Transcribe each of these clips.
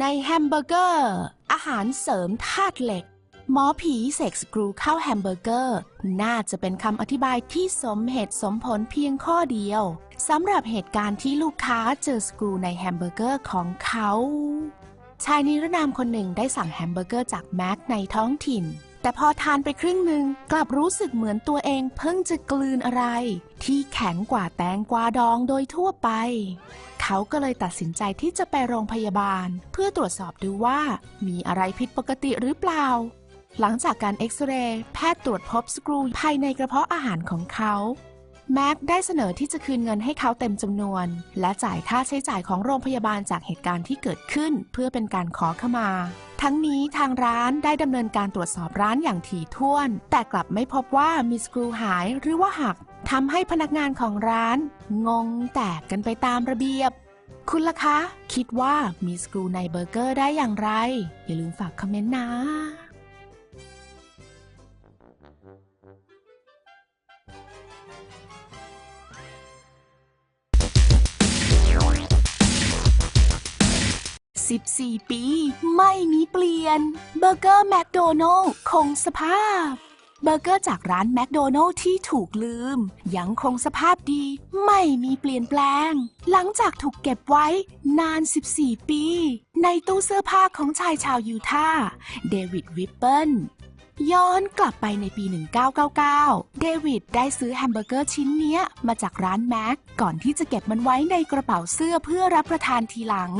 ในแฮมเบอร์เกอร์ อาหารเสริมธาตุเหล็ก หมอผีเสกสกรูเข้าแฮมเบอร์เกอร์ น่าจะเป็นคำอธิบายที่สมเหตุสมผลเพียงข้อเดียวสำหรับเหตุการณ์ที่ลูกค้าเจอสกรูในแฮมเบอร์เกอร์ของเขา ชายนิรนามคนหนึ่งได้สั่งแฮมเบอร์เกอร์จากแม็กในท้องถิ่น แต่พอทานไปครึ่งหนึ่งกลับรู้สึกเหมือนตัวเองเพิ่งจะกลืนอะไร ที่แข็งกว่าแตงกวาดองโดยทั่วไป เขาก็เลยตัดสินใจที่จะไปโรงพยาบาล เพื่อตรวจสอบดูว่ามีอะไรผิดปกติหรือเปล่า หลังจากการเอ็กซเรย์แพทย์ตรวจพบสกรูภายในกระเพาะอาหารของเขา แม็กได้เสนอที่จะคืนเงินให้เขาเต็มจำนวน และจ่ายค่าใช้จ่ายของโรงพยาบาลจากเหตุการณ์ที่เกิดขึ้น เพื่อเป็นการขอขมา ทั้งนี้ทางร้านได้ดำเนินการตรวจสอบร้านอย่างถี่ถ้วน แต่กลับไม่พบว่ามีสกรูหายหรือว่าหักทำให้พนักงานของร้าน งงแตกกันไปตามระเบียบ คุณล่ะคะ คิดว่ามีสกรูในเบอร์เกอร์ได้อย่างไร อย่าลืมฝากคอมเมนต์นะ 14 ปี ไม่มีเปลี่ยน เบอร์เกอร์แมคโดนัลล์คงสภาพ เบอร์เกอร์จากร้านแมคโดนัลล์ที่ถูกลืม ยังคงสภาพดี ไม่มีเปลี่ยนแปลง หลังจากถูกเก็บไว้นาน 14 ปี ในตู้เสื้อผ้าของชายชาวยูทาห์เดวิดวิปเปิลย้อนกลับไปในปี 1999 เดวิดได้ซื้อแฮมเบอร์เกอร์ชิ้นเนี้ยมาจากร้านแม็ก ก่อนที่จะเก็บมันไว้ในกระเป๋าเสื้อเพื่อรับประทานทีหลัง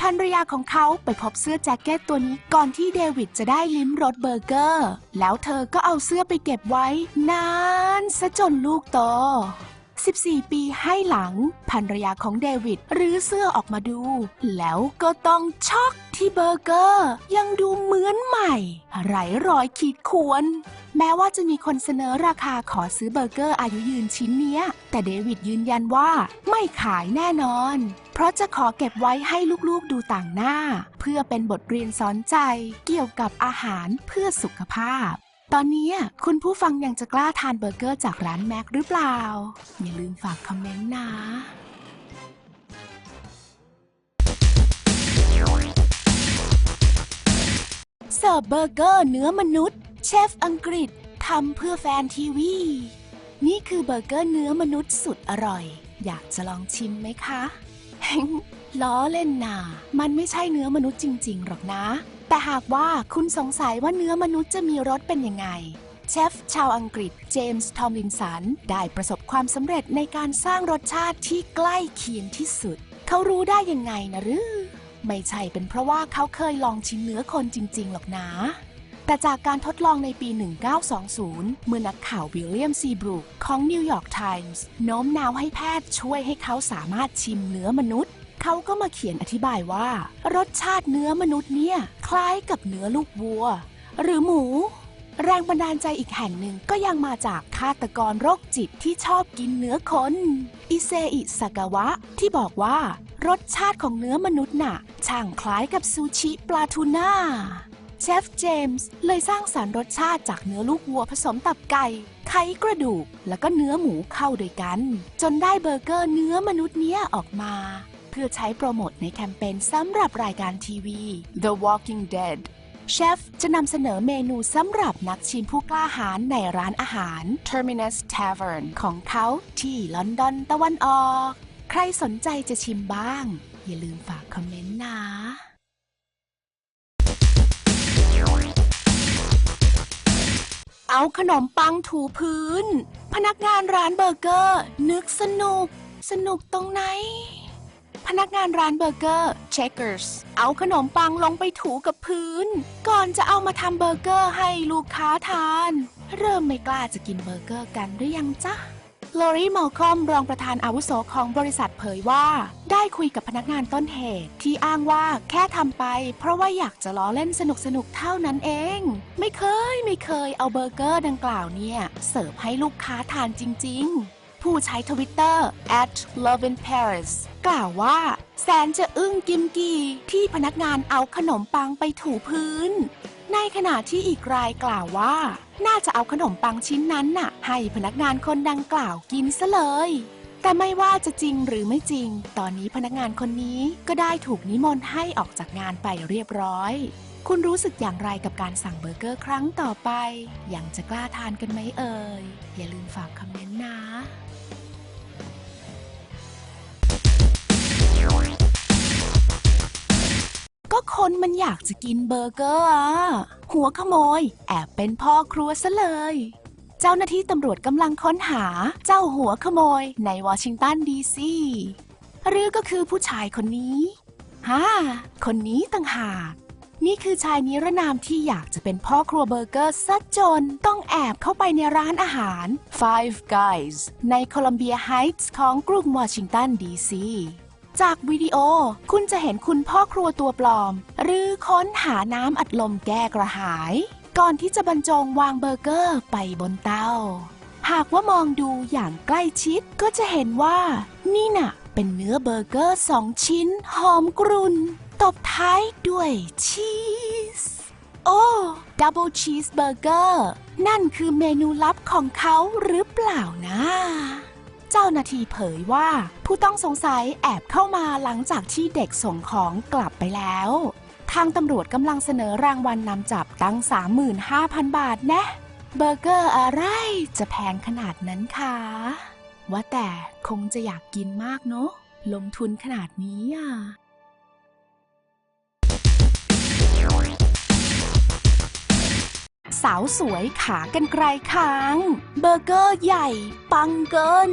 ภรรยาของเขาไปพบเสื้อแจ็คเก็ตตัวนี้ก่อนที่เดวิดจะได้ลิ้มรสเบอร์เกอร์ แล้วเธอก็เอาเสื้อไปเก็บไว้นานซะจนลูกโต 14 ปีให้หลังภรรยาของเดวิดรื้อเสื้อออกมาดู แล้วก็ต้องช็อกที่เบอร์เกอร์ ยังดูเหมือนใหม่ไร้รอยขีดข่วนแม้ว่าจะมีคนเสนอราคาขอซื้อเบอร์เกอร์อายุยืนชิ้นเนี้ย แต่เดวิดยืนยันว่าไม่ขายแน่นอน เพราะจะขอเก็บไว้ให้ลูกๆดูต่างหน้า เพื่อเป็นบทเรียนสอนใจเกี่ยวกับอาหารเพื่อสุขภาพ ตอนนี้คุณผู้ฟังยังจะกล้าทานเบอร์เกอร์จากร้านแม็กหรือเปล่า อย่าลืมฝากคอมเมนต์นะเสิร์ฟเบอร์เกอร์เนื้อมนุษย์ เชฟอังกฤษทำเพื่อแฟนทีวี นี่คือเบอร์เกอร์เนื้อมนุษย์สุดอร่อย อยากจะลองชิมไหมคะ ล้อเล่นนามันไม่ใช่เนื้อมนุษย์จริง ๆ หรอกนะ แต่หากว่าคุณสงสัยว่าเนื้อมนุษย์จะมีรสเป็นยังไง เชฟชาวอังกฤษเจมส์ทอมลินสันได้ประสบความสำเร็จในการสร้างรสชาติที่ใกล้เคียงที่สุด เขารู้ได้ยังไงนะหรือ ไม่ใช่เป็นเพราะว่าเขาเคยลองชิมเนื้อคนจริง ๆ หรอกนะแต่จากการทดลองในปี 1920 เมื่อนักข่าววิลเลียมซีบรูคของนิวยอร์กไทมส์โน้มน้าวให้แพทย์ช่วยให้เขาสามารถชิมเนื้อมนุษย์ เขาก็มาเขียนอธิบายว่า รสชาติเนื้อมนุษย์เนี่ย คล้ายกับเนื้อลูกวัว หรือหมู แรงบันดาลใจอีกแห่งหนึ่งก็ยังมาจากฆาตกรโรคจิตที่ชอบกินเนื้อคน อิเซอิสากาวะ ที่บอกว่ารสชาติของเนื้อมนุษย์น่ะ ช่างคล้ายกับซูชิปลาทูน่าเชฟเจมส์เลยสร้างสารรรสชาติจากเนื้อลูกวัวผสมตับไก่ไขกระดูก แล้วก็เนื้อหมูเข้าด้วยกัน จนได้เบอร์เกอร์เนื้อมนุษย์เนี้ยออกมา พื่อใช้โปรโมทในแคมเปญสำหรับรายการทีวี The Walking Dead เชฟจะนำเสนอเมนูสำหรับนักชิมผู้กล้าหาญในร้านอาหาร Terminus Tavern ของเขาที่ลอนดอนตะวันออก ใครสนใจจะชิมบ้าง อย่าลืมฝากคอมเมนต์นะเอาขนมปังถูพื้น พนักงานร้านเบอร์เกอร์ นึกสนุก สนุกตรงไหน พนักงานร้านเบอร์เกอร์ Checkers เอาขนมปังลงไปถูกับพื้น ก่อนจะเอามาทำเบอร์เกอร์ให้ลูกค้าทาน เริ่มไม่กล้าจะกินเบอร์เกอร์กันหรือยังจ๊ะลอรี่มัลคอมรองประธานอาวุโสของบริษัทเผยว่า ได้คุยกับพนักงานต้นเหตุ ที่อ้างว่าแค่ทำไป เพราะว่าอยากจะล้อเล่นสนุกสนุกเท่านั้นเอง ไม่เคยไม่เคยเอาเบอร์เกอร์ดังกล่าวเนี่ย เสิร์ฟให้ลูกค้าทานจริง ๆ ผู้ใช้ทวิตเตอร์ at love in paris กล่าวว่า แสนจะอึ้งกิมกีที่พนักงานเอาขนมปังไปถูพื้น ในขณะที่อีกรายกล่าวว่า น่าจะเอาขนมปังชิ้นนั้นน่ะ ให้พนักงานคนดังกล่าวกินซะเลยแต่ไม่ว่าจะจริงหรือไม่จริง ตอนนี้พนักงานคนนี้ก็ได้ถูกนิมนต์ให้ออกจากงานไปเรียบร้อย คุณรู้สึกอย่างไรกับการสั่งเบอร์เกอร์ครั้งต่อไป ยังจะกล้าทานกันไหมเอ่ย อย่าลืมฝากคอมเมนต์นะ ก็คนมันอยากจะกินเบอร์เกอร์อะหัวขโมย แอบเป็นพ่อครัวซะเลย เจ้าหน้าที่ตำรวจกำลังค้นหาเจ้าหัวขโมยในวอชิงตันดีซีหรือก็คือผู้ชายคนนี้ฮ่าคนนี้ต่างหาก นี่คือชายนิรนามที่อยากจะเป็นพ่อครัวเบอร์เกอร์ซะจนต้องแอบเข้าไปในร้านอาหาร Five Guys ในโคลัมเบียไฮท์ของกรุงวอชิงตันดีซี จากวิดีโอ คุณจะเห็นคุณพ่อครัวตัวปลอม หรือค้นหาน้ำอัดลมแก้กระหาย ก่อนที่จะบรรจงวางเบอร์เกอร์ไปบนเตาหากว่ามองดูอย่างใกล้ชิดก็จะเห็นว่า นี่น่ะ เป็นเนื้อเบอร์เกอร์สองชิ้นหอมกรุ่น ตบท้ายด้วยชีส โอ้ดับเบิลชีสเบอร์เกอร์นั่นคือเมนูลับของเขาหรือเปล่านะ เจ้าหน้าที่เผยว่า ผู้ต้องสงสัยแอบเข้ามาหลังจากที่เด็กส่งของกลับไปแล้ว ทางตำรวจกำลังเสนอรางวัลนนำจับตั้ง 35,000 บาทนะ เบอร์เกอร์อะไรจะแพงขนาดนั้นคะว่าแต่คงจะอยากกินมากเนาะลงทุนขนาดนี้อะ สาวสวยขากันไกลค้าง เบอร์เกอร์ใหญ่ ปังเกิน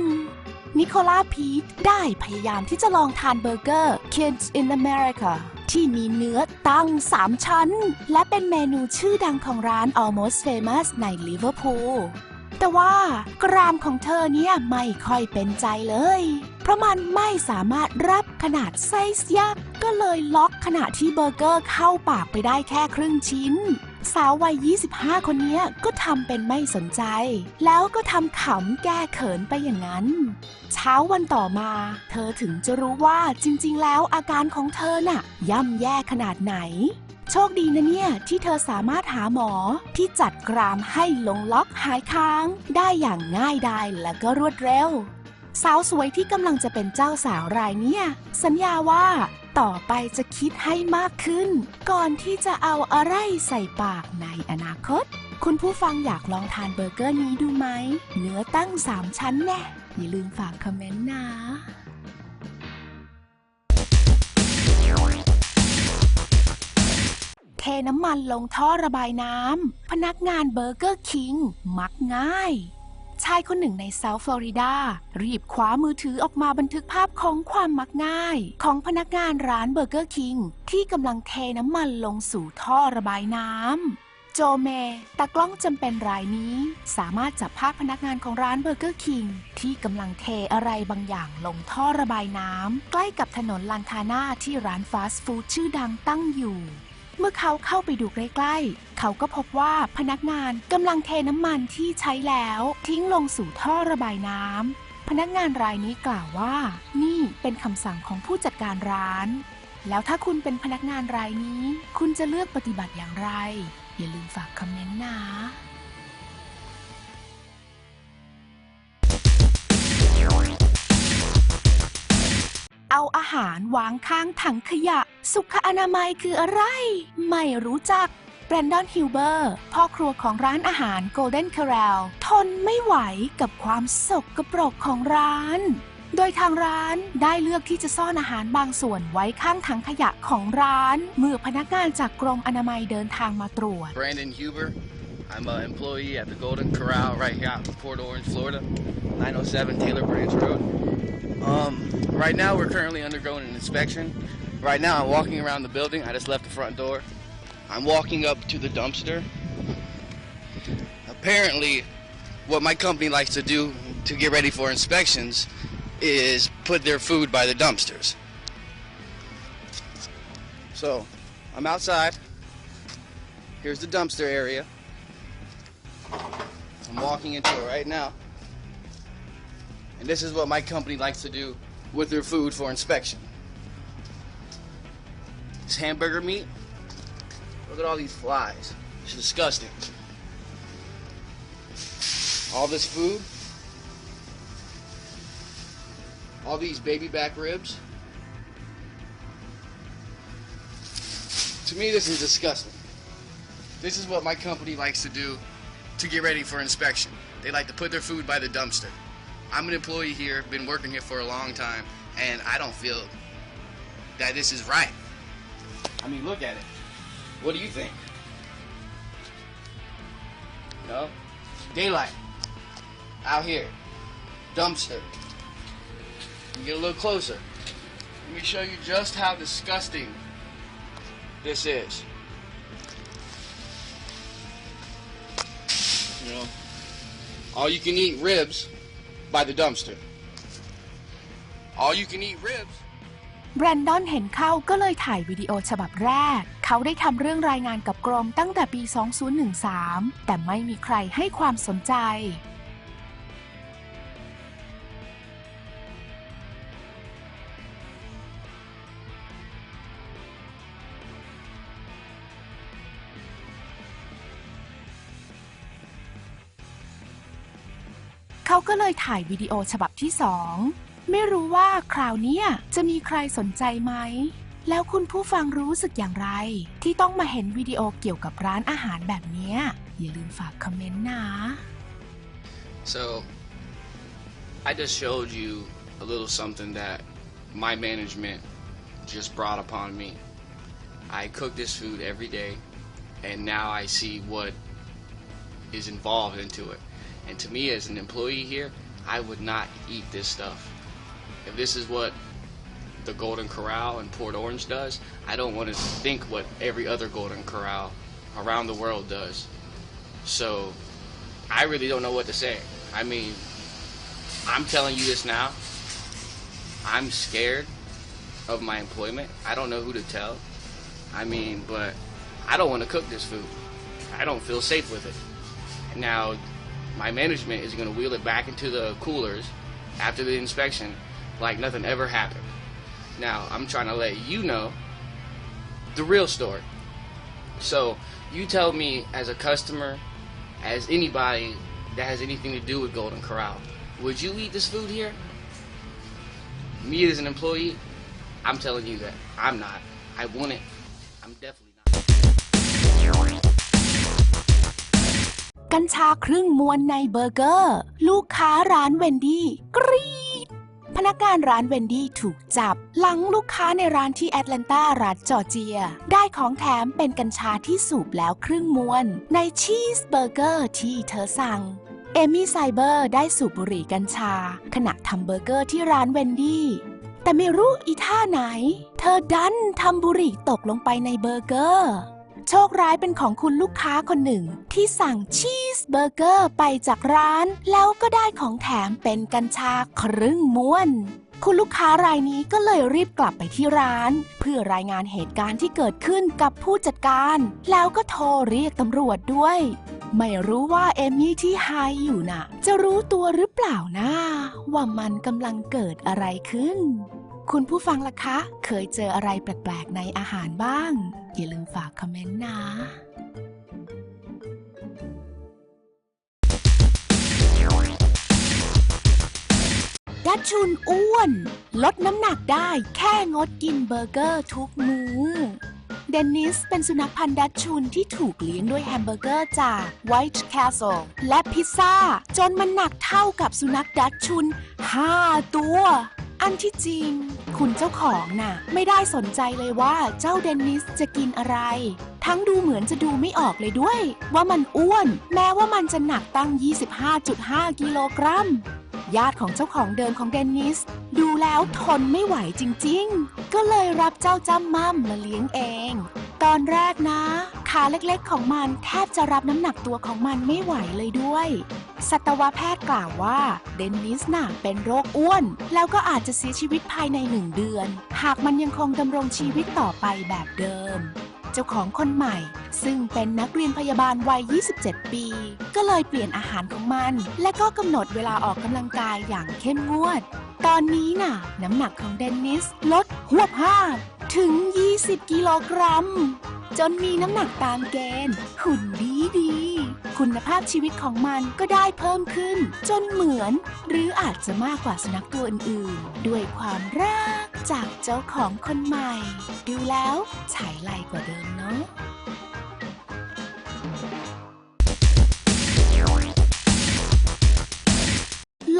นิโคลาพีทได้พยายามที่จะลองทานเบอร์เกอร์ Kids in America ที่มีเนื้อตั้ง 3 ชั้น และเป็นเมนูชื่อดังของร้าน Almost Famous ในลิเวอร์พูลแต่ว่ากรามของเธอเนี่ยไม่ค่อยเป็นใจเลย เพราะมันไม่สามารถรับขนาดไซส์ยักษ์ก็เลยล็อกขณะที่เบอร์เกอร์เข้าปากไปได้แค่ครึ่งชิ้น สาววัย 25 คนนี้ก็ทำเป็นไม่สนใจ แล้วก็ทำขำแก้เขินไปอย่างนั้น เช้าวันต่อมา เธอถึงจะรู้ว่าจริง ๆ แล้วอาการของเธอน่ะ ย่ำแย่ขนาดไหน โชคดีนะเนี่ย ที่เธอสามารถหาหมอที่จัดกรามให้ลงล็อกหายค้าง ได้อย่างง่ายดายและก็รวดเร็ว สาวสวยที่กำลังจะเป็นเจ้าสาวรายเนี่ย สัญญาว่า ต่อไปจะคิดให้มากขึ้น ก่อนที่จะเอาอะไรใส่ปากในอนาคต คุณผู้ฟังอยากลองทานเบอร์เกอร์นี้ดูไหม เนื้อตั้ง3ชั้นแน่อย่าลืมฝากคอมเมนต์นะเทน้ำมันลงท่อระบายน้ำ พนักงานเบอร์เกอร์คิง มักง่าย ชายคนหนึ่งในเซาท์ฟลอริดา รีบคว้ามือถือออกมาบันทึกภาพของความมักง่าย ของพนักงานร้านเบอร์เกอร์คิงที่กำลังเทน้ำมันลงสู่ท่อระบายน้ำโจเมตากล้องจำเป็นรายนี้ สามารถจับภาพพนักงานของร้านเบอร์เกอร์คิงที่กำลังเทอะไรบางอย่างลงท่อระบายน้ำใกล้กับถนนลันทาน่าที่ร้านฟาสต์ฟู้ดชื่อดังตั้งอยู่ เมื่อเขาเข้าไปดูใกล้ๆ เขาก็พบว่าพนักงานกำลังเทน้ำมันที่ใช้แล้วทิ้งลงสู่ท่อระบายน้ำพนักงานรายนี้กล่าวว่า นี่เป็นคำสั่งของผู้จัดการร้าน แล้วถ้าคุณเป็นพนักงานรายนี้ คุณจะเลือกปฏิบัติอย่างไร อย่าลืมฝากคอมเมนต์นะเอาอาหารวางข้างถังขยะ สุขอนามัยคืออะไร ไม่รู้จักแบรนดอนฮิลเบอร์พ่อครัวของร้านอาหาร Golden Corral ทนไม่ไหวกับความสกปรกของร้าน โดยทางร้านได้เลือกที่จะซ่อนอาหารบางส่วนไว้ข้างถังขยะของร้าน เมื่อพนักงานจากกรมอนามัยเดินทางมาตรวจ Brandon Huber. I'm an employee at the Golden Corral right here out in Port Orange, Florida, 907 Taylor Branch Road. Um, right now we're currently undergoing an inspection. Right now I'm walking around the building. I just left the front door. I'm walking up to the dumpster. Apparently, what my company likes to do to get ready for inspections is put their food by the dumpsters. So, I'm outside. Here's the dumpster area. I'm walking into it right now. And this is what my company likes to do with their food for inspection. Hamburger meat. Look at all these flies. It's disgusting. All this food. all these baby back ribs. To me, this is disgusting. This is what my company likes to do to get ready for inspection. They like to put their food by the dumpster. I'm an employee here, been working here for a long time, and I don't feel that this is right. I mean, look at it. What do you think? No? Daylight. Out here. Dumpster. Get a little closer. Let me show you just how disgusting this is. You know, all you can eat ribs by the dumpster. All you can eat ribs. แบรนดอนเห็นเข้าก็เลยถ่ายวิดีโอฉบับแรก เขาได้ทำเรื่องรายงานกับกรมตั้งแต่ปี 2013 แต่ไม่มีใครให้ความสนใจ เขาก็เลยถ่ายวิดีโอฉบับที่สอง ไม่รู้ว่าคราวนี้จะมีใครสนใจไหม แล้วคุณผู้ฟังรู้สึกอย่างไร ที่ต้องมาเห็นวิดีโอเกี่ยวกับร้านอาหารแบบนี้อย่าลืมฝากคอมเมนต์นะ So, I just showed you a little something that my management just brought upon me. I cook this food every day, and now I see what is involved into it. And to me, as an employee here, I would not eat this stuff. If this is what the Golden Corral in Port Orange does, I don't want to think what every other Golden Corral around the world does. So, I really don't know what to say. I mean, I'm telling you this now. I'm scared of my employment. I don't know who to tell. I mean, but I don't want to cook this food. I don't feel safe with it. Now, my management is going to wheel it back into the coolers after the inspection like nothing ever happened. Now, I'm trying to let you know the real story. So, you tell me as a customer, as anybody that has anything to do with Golden Corral, would you eat this food here? Me as an employee, I'm telling you that I'm not. I want it. I'm definitely not. กัญชาครึ่งมวนในเบอร์เกอร์ ลูกค้าร้านเวนดี้กรีด ด พนักงานร้านเวนดี้ถูกจับ หลังลูกค้าในร้านที่แอตแลนตารัฐจอร์เจีย ได้ของแถมเป็นกัญชาที่สูบแล้วครึ่งมวน ในชีสเบอร์เกอร์ที่เธอสั่งเอมี่ไซเบอร์ได้สูบบุหรี่กัญชา ขณะทำเบอร์เกอร์ที่ร้านเวนดี้แต่ไม่รู้อีท่าไหน เธอดันทำบุหรี่ตกลงไปในเบอร์เกอร์ โชคร้ายเป็นของคุณลูกค้าคนหนึ่ง ที่สั่งชีสเบอร์เกอร์ไปจากร้าน แล้วก็ได้ของแถมเป็นกัญชาครึ่งม้วน คุณลูกค้ารายนี้ก็เลยรีบกลับไปที่ร้าน เพื่อรายงานเหตุการณ์ที่เกิดขึ้นกับผู้จัดการ แล้วก็โทรเรียกตำรวจด้วย ไม่รู้ว่าเอมี่ที่ไฮอยู่น่ะ จะรู้ตัวหรือเปล่านะว่ามันกำลังเกิดอะไรขึ้น คุณผู้ฟังล่ะคะ เคยเจออะไรแปลกๆในอาหารบ้าง อย่าลืมฝากคอมเมนต์นะดัชชุนอ้วน ลดน้ำหนักได้แค่งดกินเบอร์เกอร์ทุกมือ้อเดนนิสเป็นสุนัขพันธุ์ดัชชุนที่ถูกเลี้ยงด้วยแฮมเบอร์เกอร์จาก White Castle และพิซซ่า จนมันหนักเท่ากับสุนัขดัชชุน 5 ตัว อันที่จริง คุณเจ้าของน่ะ ไม่ได้สนใจเลยว่าเจ้าเดนนิสจะกินอะไร ทั้งดูเหมือนจะดูไม่ออกเลยด้วย ว่ามันอ้วน แม้ว่ามันจะหนักตั้ง 25.5 กิโลกรัมญาติของเจ้าของเดิมของเดนนิส ดูแล้วทนไม่ไหวจริงๆ ก็เลยรับเจ้าจ้ำม่ำมาเลี้ยงเอง ตอนแรกนะ ขาเล็กๆของมันแทบจะรับน้ำหนักตัวของมันไม่ไหวเลยด้วย สัตวแพทย์กล่าวว่าเดนนิสน่ะเป็นโรคอ้วน แล้วก็อาจจะเสียชีวิตภายในหนึ่งเดือน หากมันยังคงดำรงชีวิตต่อไปแบบเดิม เจ้าของคนใหม่ ซึ่งเป็นนักเรียนพยาบาลวัย 27 ปี ก็เลยเปลี่ยนอาหารของมัน และก็กำหนดเวลาออกกำลังกายอย่างเข้มงวด ตอนนี้น่ะ น้ำหนักของเดนนิสลดหวบห้าถึง 20 กิโลกรัม จนมีน้ำหนักตามเกณฑ์หุ่นดีดี คุณภาพชีวิตของมันก็ได้เพิ่มขึ้น จนเหมือน หรืออาจจะมากกว่าสุนัขตัวอื่นๆ ด้วยความรักจากเจ้าของคนใหม่ ดูแล้วฉายไลกว่าเดิมเนาะ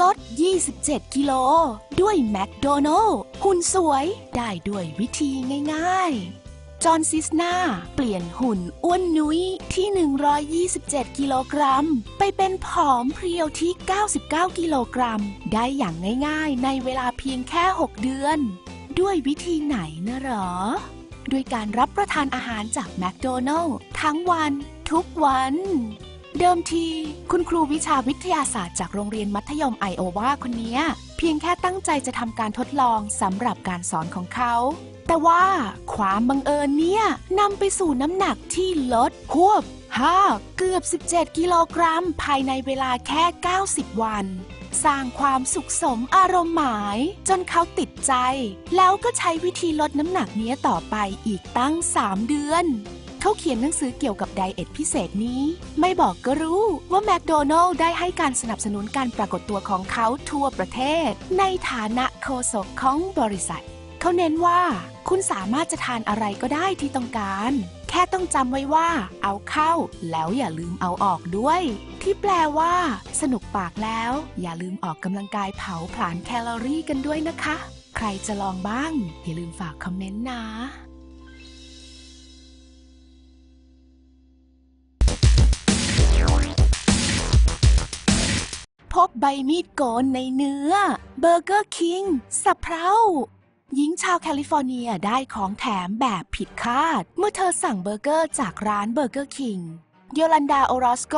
ลด 27 กิโล ด้วยแมคโดนัลล์หุ่นสวยได้ด้วยวิธีง่ายๆ จอห์นซิสนาเปลี่ยนหุ่นอ้วนนุ้ยที่ 127 กิโลกรัม ไปเป็นผอมเพรียวที่ 99 กิโลกรัม ได้อย่างง่ายๆ ในเวลาเพียงแค่ 6 เดือน ด้วยวิธีไหนนะหรอ ด้วยการรับประทานอาหารจากแมคโดนัลล์ทั้งวันทุกวัน เดิมที คุณครูวิชาวิทยาศาสตร์จากโรงเรียนมัธยมไอโอวาคนนี้เพียงแค่ตั้งใจจะทำการทดลองสำหรับการสอนของเขา แต่ว่าความบังเอิญเนี่ยนำไปสู่น้ำหนักที่ลดหวบห้าเกือบ 17 กิโลกรัม ภายในเวลาแค่ 90 วัน สร้างความสุขสมอารมณ์หมาย จนเขาติดใจ แล้วก็ใช้วิธีลดน้ำหนักเนี้ยต่อไปอีกตั้ง 3 เดือน เขาเขียนหนังสือเกี่ยวกับไดเอทพิเศษนี้ ไม่บอกก็รู้ว่าแมคโดนัลล์ได้ให้การสนับสนุนการปรากฏตัวของเขาทั่วประเทศ ในฐานะโฆษกของบริษัท เขาเน้นว่า คุณสามารถจะทานอะไรก็ได้ที่ต้องการ แค่ต้องจำไว้ว่า เอาเข้า แล้วอย่าลืมเอาออกด้วย ที่แปลว่า สนุกปากแล้ว อย่าลืมออกกำลังกายเผาผลาญแคลอรี่กันด้วยนะคะ ใครจะลองบ้าง อย่าลืมฝากคอมเมนต์นะ พบใบมีดโกนในเนื้อ เบอร์เกอร์คิงสะเพราหญิงชาวแคลิฟอร์เนียได้ของแถมแบบผิดคาด เมื่อเธอสั่งเบอร์เกอร์จากร้านเบอร์เกอร์คิงโยลันดาโอรอสโก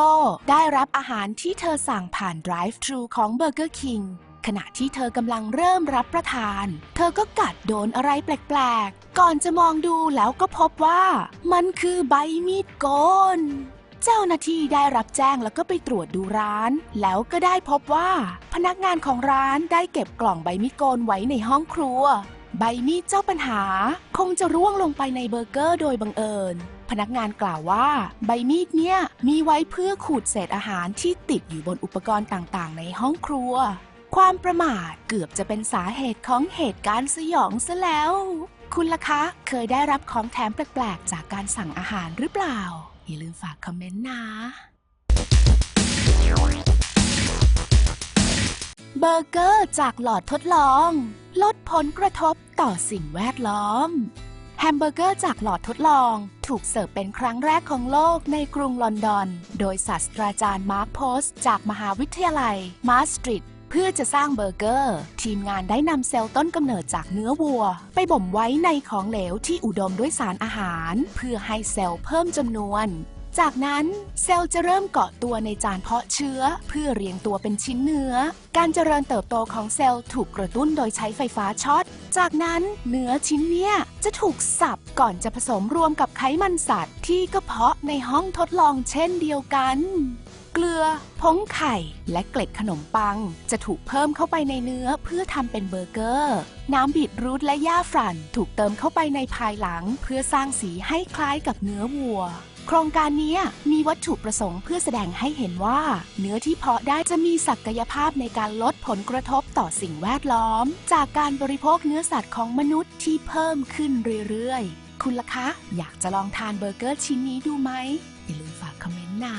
ได้รับอาหารที่เธอสั่งผ่าน Drive-Thru ของเบอร์เกอร์คิงขณะที่เธอกำลังเริ่มรับประทาน เธอก็กัดโดนอะไรแปลกๆ ก่อนจะมองดูแล้วก็พบว่า มันคือใบมีดโกน เจ้าหน้าที่ได้รับแจ้งแล้วก็ไปตรวจดูร้าน แล้วก็ได้พบว่า พนักงานของร้านได้เก็บกล่องใบมีดโกนไว้ในห้องครัว ใบมีดเจ้าปัญหา คงจะร่วงลงไปในเบอร์เกอร์โดยบังเอิญ พนักงานกล่าวว่า ใบมีดเนี่ยมีไว้เพื่อขูดเศษอาหารที่ติดอยู่บนอุปกรณ์ต่างๆ ในห้องครัว ความประมาทเกือบจะเป็นสาเหตุของเหตุการณ์สยองซะแล้ว คุณล่ะคะ เคยได้รับของแถมแปลกๆ จากการสั่งอาหารหรือเปล่า อย่าลืมฝากคอมเมนต์นะ เบอร์เกอร์จากหลอดทดลอง ลดผลกระทบต่อสิ่งแวดล้อม แฮมเบอร์เกอร์จากหลอดทดลองถูกเสิร์ฟเป็นครั้งแรกของโลกในกรุงลอนดอน โดยศาสตราจารย์มาร์คโพสจากมหาวิทยาลัยมาสตริด เพื่อจะสร้างเบอร์เกอร์ ทีมงานได้นำเซลล์ต้นกำเนิดจากเนื้อวัว ไปบ่มไว้ในของเหลวที่อุดมด้วยสารอาหาร เพื่อให้เซลล์เพิ่มจำนวน จากนั้นเซลล์จะเริ่มเกาะตัวในจานเพาะเชื้อ เพื่อเรียงตัวเป็นชิ้นเนื้อ การเจริญเติบโตของเซลล์ถูกกระตุ้นโดยใช้ไฟฟ้าช็อต จากนั้นเนื้อชิ้นเนี้ยจะถูกสับก่อนจะผสมรวมกับไขมันสัตว์ ที่กระเพาะในห้องทดลองเช่นเดียวกัน เกลือ ผงไข่ และเกล็ดขนมปัง จะถูกเพิ่มเข้าไปในเนื้อเพื่อทำเป็นเบอร์เกอร์ น้ำบีทรูทและหญ้าฝรั่น ถูกเติมเข้าไปในภายหลัง เพื่อสร้างสีให้คล้ายกับเนื้อวัวโครงการนี้มีวัตถุประสงค์เพื่อแสดงให้เห็นว่า เนื้อที่เพาะได้จะมีศักยภาพในการลดผลกระทบต่อสิ่งแวดล้อม จากการบริโภคเนื้อสัตว์ของมนุษย์ที่เพิ่มขึ้นเรื่อยๆ คุณล่ะคะ อยากจะลองทานเบอร์เกอร์ชิ้นนี้ดูไหม อย่าลืมฝากคอมเมนต์นะ